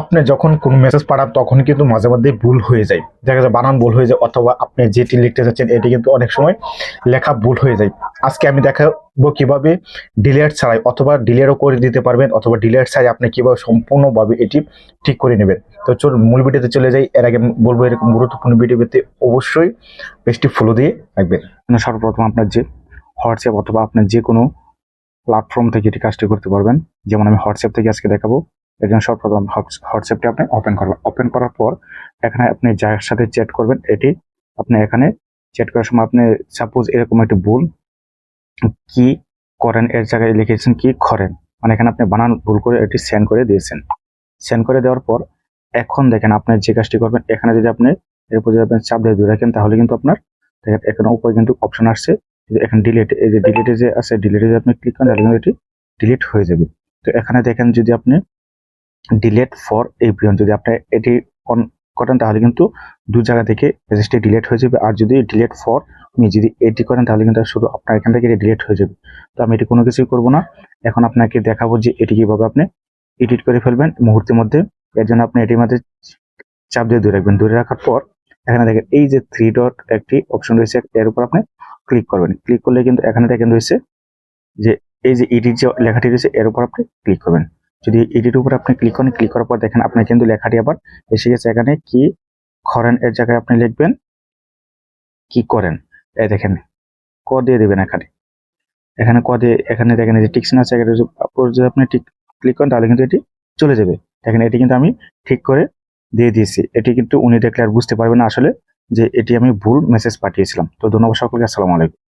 আপনি যখন কোনো মেসেজ পাঠান, তখন কিন্তু মাঝে মধ্যে ভুল হয়ে যায়। দেখা যায় বানান ভুল হয়ে যায়, অথবা আপনি যেটি লিখতে চাচ্ছেন, এটি কিন্তু অনেক সময় লেখা ভুল হয়ে যায়। আজকে আমি দেখাবো কীভাবে ডিলেট ছাড়াই অথবা ডিলেটও করে দিতে পারবেন, অথবা ডিলেট ছাড়াই আপনি কীভাবে সম্পূর্ণভাবে এটি ঠিক করে নেবেন। তো চলুন, মূল ভিডিওতে চলে যাই। এর আগে বলব, এরকম গুরুত্বপূর্ণ ভিডিও পেতে অবশ্যই পেজটি ফলো দিয়ে রাখবেন। মানে সর্বপ্রথম আপনার যে হোয়াটসঅ্যাপ অথবা আপনার যে কোনো প্ল্যাটফর্ম থেকে এটি কাজটি করতে পারবেন। যেমন আমি হোয়াটসঅ্যাপ থেকে আজকে দেখাবো। জন্য সর্বপ্রথম হোয়াটসঅ্যাপটি আপনি ওপেন করবেন। ওপেন করার পর এখানে আপনি যার সাথে চ্যাট করবেন, এটি আপনি এখানে চ্যাট করার সময় আপনি সাপোজ এরকম একটি ভুল কি করেন, এর জায়গায় লিখেছেন কি করেন। মানে এখানে আপনি বানান ভুল করে এটি সেন্ড করে দিয়েছেন। সেন্ড করে দেওয়ার পর এখন দেখেন আপনি যে কাজটি করবেন, এখানে যদি আপনি এর উপর যদি আপনি চাপ দিয়ে ধরে রাখেন, তাহলে কিন্তু আপনার দেখেন এখানে উপরে কিন্তু অপশন আসছে। এখানে ডিলিট এই যে ডিলিটে যে আছে ডিলিটে যদি আপনি ক্লিক করেন, তাহলে কিন্তু এটি ডিলিট হয়ে যাবে। তো এখানে দেখেন যদি আপনি ডিলেট ফর এভরিওয়ান যদি আপনি এটি অন করেন, তাহলে কিন্তু দু জায়গা থেকে মেসেজটি ডিলিট হয়ে যাবে। আর যদি ডিলেট ফর মি যদি এটি করেন, তাহলে কিন্তু শুধু আপনার এখান থেকে ডিলেট হয়ে যাবে। তো আমি এটি কোনো কিছুই করব না। এখন আপনাকে দেখাবো যে এটি কীভাবে আপনি এডিট করে ফেলবেন মুহূর্তের মধ্যে। এর জন্য আপনি এটির মধ্যে চাপ দিয়ে ধরে রাখবেন। ধরে রাখার পর এখানে দেখেন, এই যে থ্রি ডট একটি অপশন রয়েছে, এর উপর আপনি ক্লিক করবেন। ক্লিক করলে কিন্তু এখানে দেখেন রয়েছে যে, এই যে এডিট যে লেখাটি রয়েছে, এর উপর আপনি ক্লিক করবেন। যদি এডিট উপর আপনি ক্লিক করেন ক্লিক করার পর দেখেন আপনার কিন্তু লেখাটি আবার এসে গেছে এখানে কি করেন এর জায়গায় আপনি লিখবেন, কি করেন। এই দেখেন, ক দিয়ে দেবেন এখানে। এখানে ক দিয়ে, এখানে দেখেন যে টিকসিন আছে, এখানে যদি- আপনি টিক ক্লিক করেন তাহলে কিন্তু এটি চলে যাবে। দেখেন এটি কিন্তু আমি ঠিক করে দিয়ে দিয়েছি। এটি কিন্তু উনি দেখলে আর বুঝতে পারবেন আসলে যে এটি আমি ভুল মেসেজ পাঠিয়েছিলাম। তো ধন্যবাদ সকলকে, আসসালামু আলাইকুম।